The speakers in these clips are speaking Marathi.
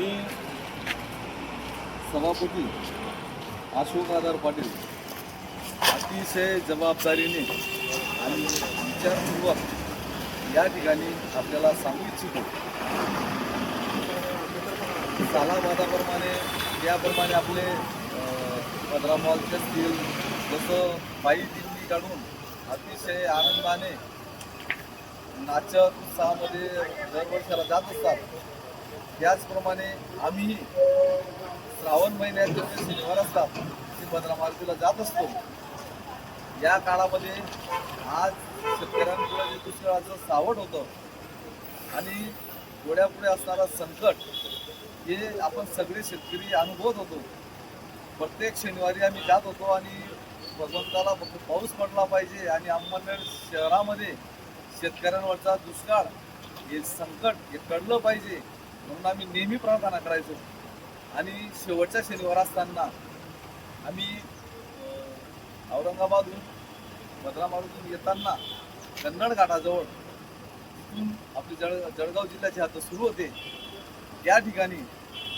मी सभापती अशोक आधार पाटील अतिशय जबाबदारीने आणि विचारपूर्वक या ठिकाणी आपल्याला सांगू इच्छितो. सालाबादाप्रमाणे याप्रमाणे आपले पंधरा मॉलचे असतील जसं बाई दिंडी काढून अतिशय आनंदाने नाचक उत्साहामध्ये दरवर्षाला जात असतात. त्याचप्रमाणे आम्हीही श्रावण महिन्यात जे शनिवार असतात ते भद्रा जात असतो. या काळामध्ये आज शेतकऱ्यांपुढे जे दुष्काळाचं सावट होतं आणि डोळ्यापुढे असणारा संकट हे आपण सगळे शेतकरी अनुभवत होतो. प्रत्येक शनिवारी आम्ही जात होतो आणि भगवंताला फक्त पाऊस पडला पाहिजे आणि अंमलनेर शहरामध्ये शेतकऱ्यांवरचा दुष्काळ हे संकट हे कळलं पाहिजे. म्हणून आम्ही नेहमी प्रार्थना करायचो. आणि शेवटच्या शनिवार असताना आम्ही औरंगाबादहून भद्रा येताना कन्नड घाटाजवळ तिथून आपली जळ जळगाव जिल्ह्याची हात सुरू होते. त्या ठिकाणी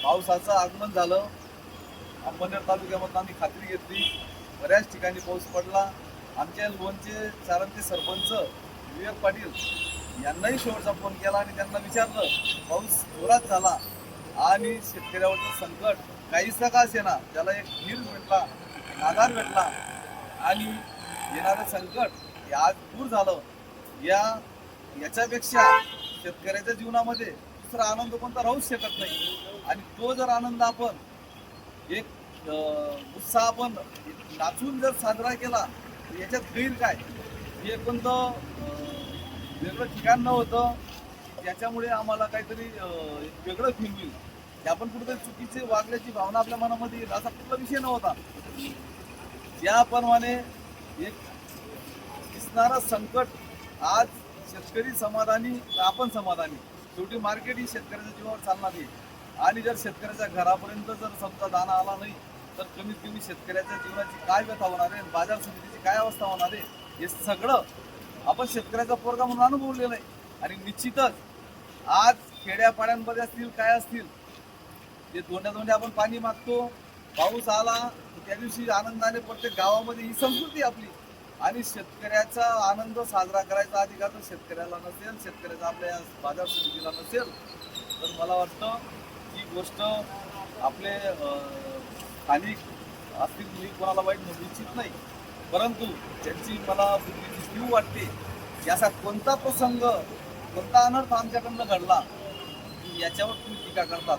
पावसाचं आगमन झालं. अंबनेर तालुक्यामधून आम्ही खात्री घेतली. बऱ्याच ठिकाणी पाऊस पडला. आमच्या लोनचे चारांचे सरपंच विवेक पाटील यांनाही शेवटचा फोन केला आणि त्यांना विचारलं पाऊस जोरात झाला. आणि शेतकऱ्यावरचं संकट काहीसा का असेना त्याला एक धीर भेटला आधार भेटला आणि येणारं संकट हे आज दूर झालं. या याच्यापेक्षा शेतकऱ्याच्या जीवनामध्ये दुसरा आनंद कोणता राहूच शकत नाही. आणि तो जर आनंद आपण एक उत्साह आपण नाचून जर साजरा केला तर याच्यात गैर काय? हे कोणतं वेगळं ठिकाण नव्हतं. त्याच्यामुळे आम्हाला काहीतरी एक वेगळं फील होईल की आपण कुठेतरी चुकीचे वागल्याची भावना आपल्या मनामध्ये येईल असा कुठला विषय नव्हता. त्याप्रमाणे एक दिसणारा संकट आज शेतकरी समाधानी तर आपण समाधानी. शेवटी मार्केट ही शेतकऱ्याच्या जीवावर चालणार आहे. आणि जर शेतकऱ्याच्या घरापर्यंत जर समजा दाना आला नाही तर कमीत कमी शेतकऱ्याच्या जीवनाची काय व्यथा होणार आहे बाजार समितीची काय अवस्था होणार आहे हे सगळं आपण शेतकऱ्याचा पोरगा म्हणून अनुभवलेला आहे. आणि निश्चितच आज खेड्यापाड्यांमध्ये असतील काय असतील ते दोंड्या दोंड्या आपण पाणी मागतो पाऊस आला त्या दिवशी आनंदाने प्रत्येक गावामध्ये ही संस्कृती आपली. आणि शेतकऱ्याचा आनंद साजरा करायचा अधिकार जर शेतकऱ्याला नसेल शेतकऱ्याचा आपल्या बाजार समितीला नसेल. तर मला वाटतं ही गोष्ट आपले स्थानिक असतील मी कोणाला वाईट म्हणू इच्छित नाही. परंतु ज्यांची मला बुद्धीची जीव वाटते की असा कोणता प्रसंग कोणता अनर्थ आमच्याकडनं घडला की याच्यावर तुम्ही टीका करतात?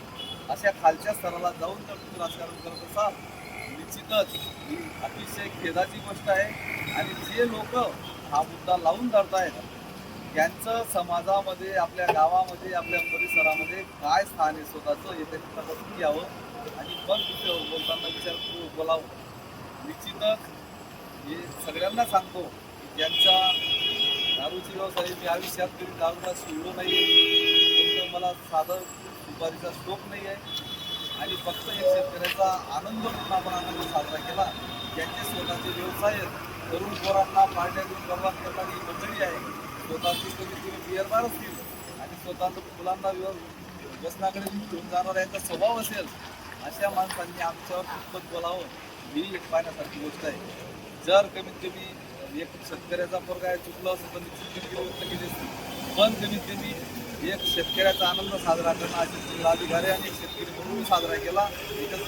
अशा खालच्या स्तराला जाऊन जर तुम्ही राजकारण करत असाल निश्चितच ही अतिशय खेदाची गोष्ट आहे. आणि जे लोक हा मुद्दा लावून धरतायत त्यांचं समाजामध्ये आपल्या गावामध्ये आपल्या परिसरामध्ये काय स्थान आहे स्वतःचं हे त्यांनी तपासून घ्यावं. आणि पण दुसऱ्यावर बोलताना विचार बोलावं. निश्चितच हे सगळ्यांना सांगतो की ज्यांच्या दारूची व्यवसाय मी आयुष्यात कधी दारूला शिवलो नाही आहे मला साधं दुपारीचा स्टोक नाही आहे आणि फक्त एक शेतकऱ्याचा आनंद म्हणून आपण आनंद साजरा केला. ज्यांचे स्वतःचे व्यवसाय आहेत तरुण पोरांना पार्ट्या देऊन प्रवास करणारी मंडळी आहे. स्वतःची कधी तुम्ही बिअर असतील आणि स्वतःचं मुलांना व्यसनाकडे घेऊन जाणार यांचा स्वभाव असेल अशा माणसांनी आमच्यावर कितपत बोलावं. ही एक पाहण्यासारखी गोष्ट आहे. जर कमीत कमी एक शेतकऱ्याचा पोरगा आहे चुकलं असं पण चुकी व्यक्त केली असती. पण कमीत कमी एक शेतकऱ्याचा आनंद साजरा करणं अजित जिल्हाधिकारी आणि एक शेतकरी म्हणून साजरा केला एकच